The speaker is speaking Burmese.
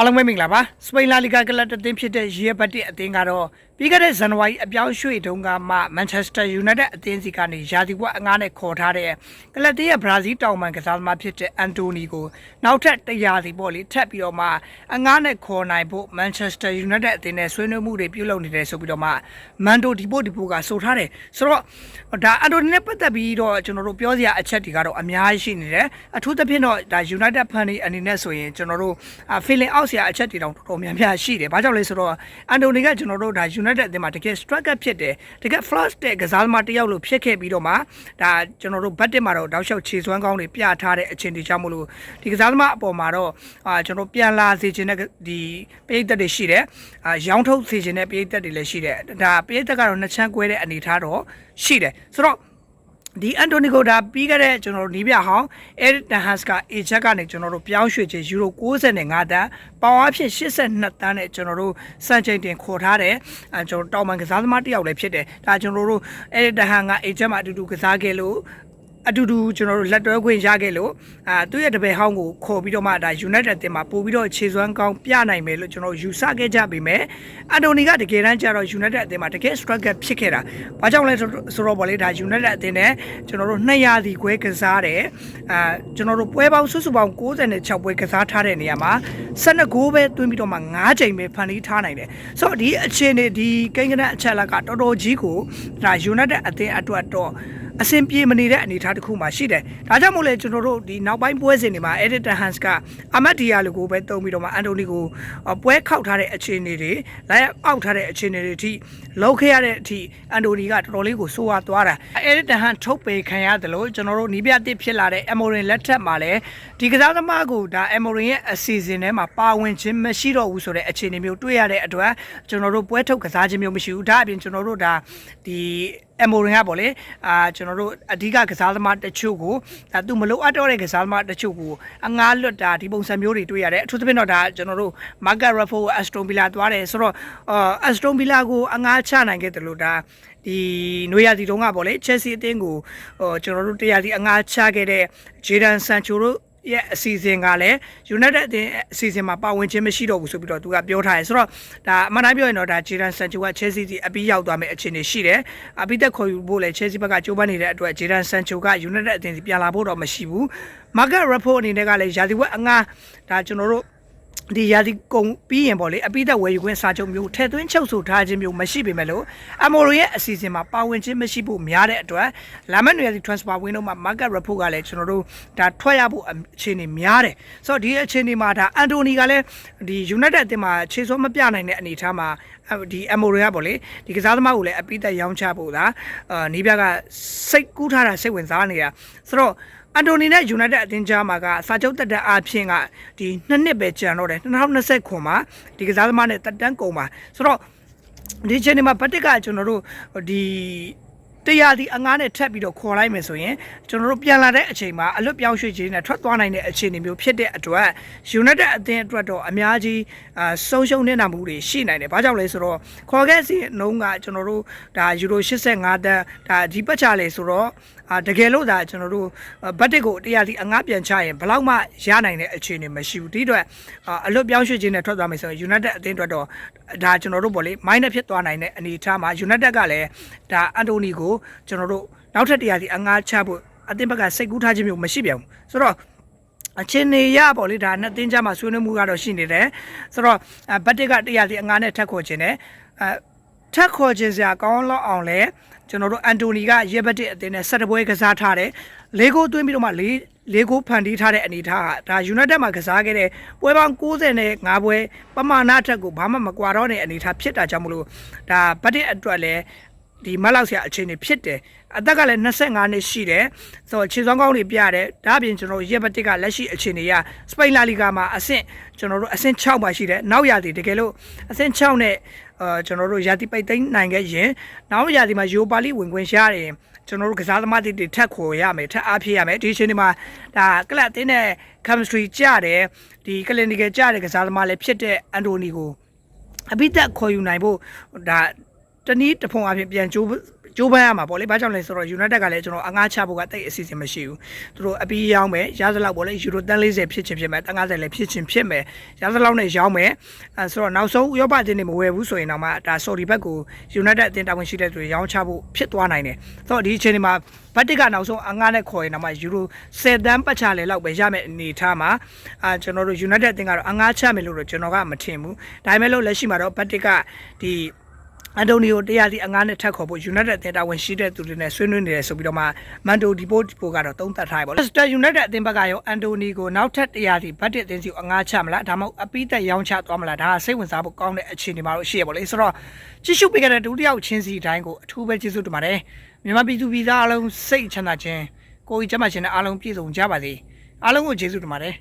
အားလုံးပဲမင်္ဂလာပါစပိန်လာလီဂါကလပ်အသင်းဖြစ်တဲ့ရီယဘတ်တစ်အသင်းကတော့ ပြီးခဲ့တဲ့ဇန်နဝါရီအပြောင်းရွှေ့တုန်းကမှမန်ချက်စတာယူနိုက်တက်အသင်းစီကနေယာတီဘွက်အငားနဲ့ခေါ်ထားတဲ့ကလပ်တင်းရဲ့ဘရာဇီးတောင်ပန်ကစားသမားဖြစ်တဲ့အန်တိုနီကိုနောက်ထပ်100စီပေါ့လေထပ်ပြီးတော့မှအငားနဲ့ခေါ်နိုင်ဖို့မန်ချက်စတာယူနိုက်တက်အသင်းနဲ့ဆွေးနွေးမှုတွေပြုလုပ်နေတယ်ဆိုပြီးတော့မှမန်တိုဒီပိုဒီပိုကဆိုထားတယ်ဆိုတော့ဒါအန်တိုနီနဲ့ပတ်သက်ပြီးတော့ကျွန်တော်တို့ပြောစရာအချက်တွေကတော့အများကြီးရှိနေတယ်အထူးသဖြင့်တော့ဒါ United Fan တွေအနေနဲ့ဆိုရင်ကျွန်တော်တို့ feeling out ဆရာအချက်တွေတောင်တော်တော်များများရှိတယ်။ဘာကြောင့်လဲဆိုတော့အန်တိုနီကကျွန်တော်တို့ဒါ United အသင်းမှာတကယ် striker ဖြစ်တယ်။တကယ် flash တဲ့ကစားသမားတစ်ယောက်လို့ဖြစ်ခဲ့ပြီးတော့မှဒါကျွန်တော်တို့ဘတ်တစ်မှာတော့တောက်လျှောက်ခြေစွမ်းကောင်းတွေပြထားတဲ့အခြေအနေကြောင့်မလို့ဒီကစားသမားအပေါ်မှာတော့အာကျွန်တော်ပြန်လာစေခြင်းတဲ့ဒီပရိသတ်တွေရှိတယ်။အာရောင်းထုတ်စေခြင်းတဲ့ပရိသတ်တွေလည်းရှိတယ်။ဒါပရိသတ်ကတော့နှစ်ချမ်းကွဲတဲ့အနေအထားတော့ရှိတယ်။ဆိုတော့ ဒီအန်တိုနီကိုဒါပြီးခဲ့တဲ့ကျွန်တော်တို့နီးပြဟောင်းအဲရစ်တန်ဟတ်ကအေချက်ကနေကျွန်တော်တို့ပြောင်းရွှေ့ခြင်းယူရို65တန်းပေါင်အားဖြင့်82တန်းနဲ့ကျွန်တော်တို့စံချိန်တင်ခေါ်ထားတယ်အဲကျွန်တော်တောင်ပန်ကစားသမားတစ်ယောက်လည်းဖြစ်တယ်ဒါကျွန်တော်တို့အဲရစ်တန်ဟတ်ကအေချက်မှာအတူတူကစားခဲ့လို့ အတူတူကျွန်တော်တို့လက်တွဲခွင့်ရခဲ့လို့အာသူ့ရဲ့တပည့်ဟောင်းကိုခေါ်ပြီးတော့မှဒါ United တင်မှာပို့ပြီးတော့ခြေစွမ်းကောင်းပြနိုင်မယ်လို့ကျွန်တော်ယူဆခဲ့ကြပေမဲ့အန်တိုနီကတကယ်တမ်းကျတော့ United အသင်းမှာတကယ် struggle ဖြစ်ခဲ့တာ။ဘာကြောင့်လဲဆိုတော့ဗောလေဒါ United အသင်းနဲ့ကျွန်တော်တို့200ဒီခွဲကစားတယ်။အာကျွန်တော်တို့ပွဲပေါင်းစုစုပေါင်း96ပွဲကစားထားတဲ့နေရာမှာ12ဂိုးပဲသွင်းပြီးတော့မှ9ချိန်ပဲဖန်တီးထားနိုင်တယ်။ဆိုတော့ဒီအခြေအနေဒီကိန်းကနအချက်လက်ကတော်တော်ကြီးကိုဒါ United အသင်းအတွက်တော့ အဆင်ပြေမနေတဲ့အနေအထားတစ်ခုမှရှိတယ်။ဒါကြောင့်မို့လဲကျွန်တော်တို့ဒီနောက်ပိုင်းပွဲစဉ်တွေမှာ Editor Hans ကအမတ်ဒီယာလိုကိုပဲတုံးပြီးတော့မှအန်တိုနီကိုပွဲခောက်ထားတဲ့အခြေအနေတွေလိုက်အောက်ထားတဲ့အခြေအနေတွေအထိလောက်ခဲ့ရတဲ့အထိအန်တိုနီကတော်တော်လေးကိုစိုးဝါသွားတာ။ Editor Hans ထုတ်ပေခံရတယ်လို့ကျွန်တော်တို့နီးပြတစ်ဖြစ်လာတဲ့ Amorin လက်ထက်မှာလည်းဒီကစားသမားကိုဒါ Amorin ရဲ့အစီအစဉ်ထဲမှာပါဝင်ခြင်းမရှိတော့ဘူးဆိုတဲ့အခြေအနေမျိုးတွေ့ရတဲ့အတွက်ကျွန်တော်တို့ပွဲထုတ်ကစားခြင်းမျိုးမရှိဘူး။ဒါအပြင်ကျွန်တော်တို့ဒါဒီ အမိုရင်ကပေါ့လေအာကျွန်တော်တို့အဓိကကစားသမားတချို့ကိုဒါသူမလို့အပ်တော့တဲ့ကစားသမားတချို့ကိုအငားလွတ်တာဒီပုံစံမျိုးတွေတွေ့ရတယ်အထူးသဖြင့်တော့ဒါကျွန်တော်တို့ Margaret Raffo Aston Villa သွားတယ်ဆိုတော့အာ Aston Villa ကိုအငားချနိုင်ခဲ့တယ်လို့ဒါဒီနွေရာသီတုန်းကပေါ့လေ Chelsea အသင်းကိုဟိုကျွန်တော်တို့တရားစီအငားချခဲ့တဲ့ Jadon Sancho တို့ ရဲ့အစီအစဉ်ကလည်း United အသင်းအစီအစဉ်မှာပါဝင်ခြင်းမရှိတော့ဘူးဆိုပြီးတော့သူကပြောထားတယ်ဆိုတော့ဒါအမှန်တမ်းပြောရင်တော့ဒါ Jadon Sancho က Chelsea စီအပြီးရောက်သွားမယ့်အခြေအနေရှိတယ်အပြီးသက်ခေါ်ယူဖို့လည်း Chelsea ဘက်ကကြိုးပမ်းနေတဲ့အတွက် Jadon Sancho က United အသင်းစီပြန်လာဖို့တော့မရှိဘူး Margaret Raffo အနေနဲ့ကလည်းယာတီဝက်အငားဒါကျွန်တော်တို့ ဒီရာဒီကုံပြီးရင်ပေါ့လေအပိသက်ဝယ်ယူခွင့်စာချုပ်မျိုးထဲသွင်းချုပ်ဆိုထားခြင်းမျိုးမရှိပေမဲ့လို့အမိုရိုရဲ့အစီအစဉ်မှာပါဝင်ခြင်းမရှိဖို့များတဲ့အတွက်လာမက်နွေရာဒီ transfer window မှာ market report ကလည်းကျွန်တော်တို့ဒါထွက်ရဖို့အခြေအနေများတယ်ဆိုတော့ဒီအခြေအနေမှာဒါအန်တိုနီကလည်းဒီ United အသင်းမှာခြေစောမပြနိုင်တဲ့အနေအထားမှာဒီအမိုရိုကပေါ့လေဒီကစားသမားကိုလည်းအပိသက်ရောင်းချဖို့ဒါအာနီးပြကစိတ်ကူးထားတာစိတ်ဝင်စားနေတာဆိုတော့အ န်တိုနီနဲ့ယူနိုက်တက်အသင်းကြားမှာကစာချုပ်တက်တက်အားဖြင့်ကဒီနှစ်နှစ်ပဲကျန်တော့တယ်2020ခွန်မှာဒီကစားသမားနဲ့တက်တန်းကုန်ပါဆိုတော့ဒီချိန်ဒီမှာဘတ်တစ်ကကျွန်တော်တို့ဒီ တရားဒီအငားနဲ့ထပ်ပြီးတော့ခေါ်လိုက်မယ်ဆိုရင်ကျွန်တော်တို့ပြန်လာတဲ့အချိန်မှာအလွတ်ပြောင်းရွှေ့ခြင်းနဲ့ထွက်သွားနိုင်တဲ့အခြေအနေမျိုးဖြစ်တဲ့အတွက် United အသင်းအတွက်တော့အများကြီးအာဆုံးရှုံးနေတာမှုတွေရှိနိုင်တယ်။ဘာကြောင့်လဲဆိုတော့ခေါ်ခဲ့စီနှုံးကကျွန်တော်တို့ဒါယူရို85တန်းဒါဒီပတ်ချလေဆိုတော့အာတကယ်လို့ဒါကျွန်တော်တို့ဘတ်တစ်ကိုတရားဒီအငားပြန်ချရင်ဘလောက်မှရနိုင်တဲ့အခြေအနေမရှိဘူး။ဒီအတွက်အလွတ်ပြောင်းရွှေ့ခြင်းနဲ့ထွက်သွားမယ်ဆိုရင် United အသင်းအတွက်တော့ဒါကျွန်တော်တို့ပေါ့လေ minus ဖြစ်သွားနိုင်တဲ့အနေအထားမှာ United ကလည်းဒါအန်တိုနီကိုကျွန်တော်တို့နောက်ထပ်တရားဒီအငားချဖို့အသင်းဘက်ကစိတ်ကူးထားခြင်းမျိုးမရှိပြန်ဘူး။ဆိုတော့အချင်းနေရပေါ့လေဒါနှစ်သင်းကြမှာဆွေးနွေးမှုကတော့ရှိနေတယ်ဆိုတော့ဘတ်တစ်ကတရားဒီအငားနဲ့ထက်ခေါ်ခြင်းနဲ့အဲထက်ခေါ်ခြင်းစရာကောင်းလောက်အောင်လဲကျွန်တော်တို့အန်တိုနီကရဲဘတ်တစ်အသင်းနဲ့ဆက်တပွဲကစားထားတယ်လေးကိုသွင်းပြီးတော့မှလေးလေးကိုဖန်တီးထားတဲ့အနေထားဟာဒါ United မှာကစားခဲ့တဲ့ပွဲပေါင်း95ပွဲပမာဏအထက်ကိုဘာမှမကွာတော့တဲ့အနေထားဖြစ်တာကြောင့်မလို့ဒါဘတ်တစ်အတွက်လည်း ဒီမက်လောက်ဆရာအခြေအနေဖြစ်တယ်အသက်ကလည်း25နှစ်ရှိတယ်ဆိုတော့ခြေစောင်းကောင်းတွေပြရတယ်ဒါအပြင်ကျွန်တော်ရက်ဘတစ်ကလက်ရှိအခြေအနေရစပိန်လာလီဂါမှာအဆင့်ကျွန်တော်တို့အဆင့်6ပါရှိတယ်နောက်ရာသီတကယ်လို့အဆင့်6နဲ့အာကျွန်တော်တို့ရာသီပိတ်သိမ်းနိုင်ခဲ့ရင်နောက်ရာသီမှာယူပါလီဝင်ခွင့်ရတယ်ကျွန်တော်တို့ကစားသမားတွေထက်ခေါ်ရမယ်ထက်အားဖြည့်ရမယ်ဒီအချိန်ဒီမှာဒါကလပ်တင်းတဲ့ chemistry ကြတယ်ဒီ clinical ကြတဲ့ကစားသမားလည်းဖြစ်တဲ့အန်တိုနီကိုအပိသက်ခေါ်ယူနိုင်ဖို့ဒါ တနည်းတဖုံအဖြစ်ပြန်ကြိုးကြကြိုးပမ်းရမှာပေါ့လေဘာကြောင့်လဲဆိုတော့ United ကလည်းကျွန်တော်အငှားချဖို့ကတိတ်အစီအစဉ်မရှိဘူးသူတို့အပီးရောင်းမယ်ရသလောက်ပေါ့လေယူရိုတန်40ဖြစ်ချင်ဖြစ်မယ်တန်50လည်းဖြစ်ချင်ဖြစ်မယ်ရသလောက်နဲ့ရောင်းမယ်အဲဆိုတော့နောက်ဆုံးဥရောပအသင်းတွေမဝယ်ဘူးဆိုရင်တော့မှဒါ sorry ဘက်ကို United အသင်းတာဝန်ရှိတဲ့သူတွေရောင်းချဖို့ဖြစ်သွားနိုင်တယ်ဆိုတော့ဒီအချိန်ဒီမှာဘတ်တစ်ကနောက်ဆုံးအငှားနဲ့ခေါ်ရင်တော့မှယူရို10တန်းပတ်ချလေလောက်ပဲရမယ်အနေထားမှာအာကျွန်တော်တို့ United အသင်းကတော့အငှားချမယ်လို့တော့ကျွန်တော်ကမထင်ဘူးဒါပေမဲ့လို့လက်ရှိမှာတော့ဘတ်တစ်ကဒီ အန်တိုနီယိုတရားစီအငားနဲ့ထပ်ခေါ်ဖို့ United အသင်းတာဝန်ရှိတဲ့သူတွေနဲ့ဆွေးနွေးနေတယ်ဆိုပြီးတော့မှမန်တိုဒီပိုဒီပိုကတော့သုံးသပ်ထားရပါဘူး။ Leicester United အသင်းဘက်ကရောအန်တိုနီကိုနောက်ထပ်တရားစီဘတ်တစ်အသင်းစီကိုအငားချမလားဒါမှမဟုတ်အပီးသက်ရောင်းချသွားမလားဒါကစိတ်ဝင်စားဖို့ကောင်းတဲ့အခြေအနေမှာတော့ရှိရပါလေဆိုတော့ကြည့်ရှုပေးခဲ့တဲ့ဒုတိယချင်းစီတိုင်းကိုအထူးပဲကျေးဇူးတင်ပါတယ်မြန်မာပြည်သူပြည်သားအားလုံးစိတ်ချမ်းသာခြင်းကိုယ်ကြီးကျန်းမာခြင်းနဲ့အားလုံးပြည့်စုံကြပါစေအားလုံးကိုကျေးဇူးတင်ပါတယ်